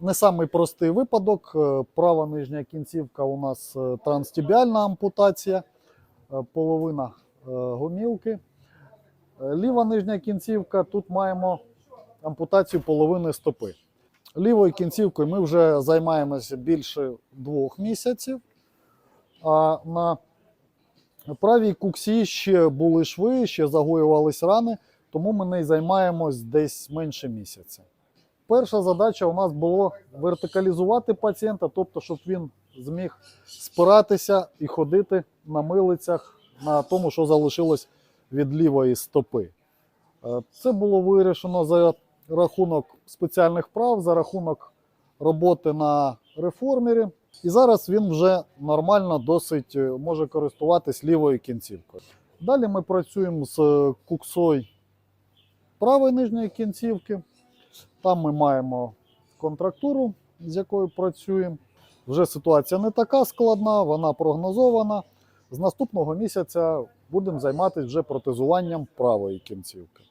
не самий простий випадок. Е, Права нижня кінцівка у нас е, транстібіальна ампутація, е, половина гомілки. Ліва нижня кінцівка, тут маємо ампутацію половини стопи. Лівою кінцівкою ми вже займаємося більше двох місяців. А на правій куксі ще були шви, ще загоювались рани, тому ми нею займаємось десь менше місяця. Перша задача у нас було вертикалізувати пацієнта, тобто, щоб він зміг спиратися і ходити на милицях на тому, що залишилось від лівої стопи. Е, Це було вирішено за рахунок спеціальних прав, за рахунок роботи на реформері. І зараз він вже нормально досить е, може користуватись лівою кінцівкою. Далі ми працюємо з куксою правої нижньої кінцівки. Там ми маємо контрактуру, з якою працюємо. Вже ситуація не така складна, вона прогнозована. З наступного місяця будемо займатися вже протезуванням правої кінцівки.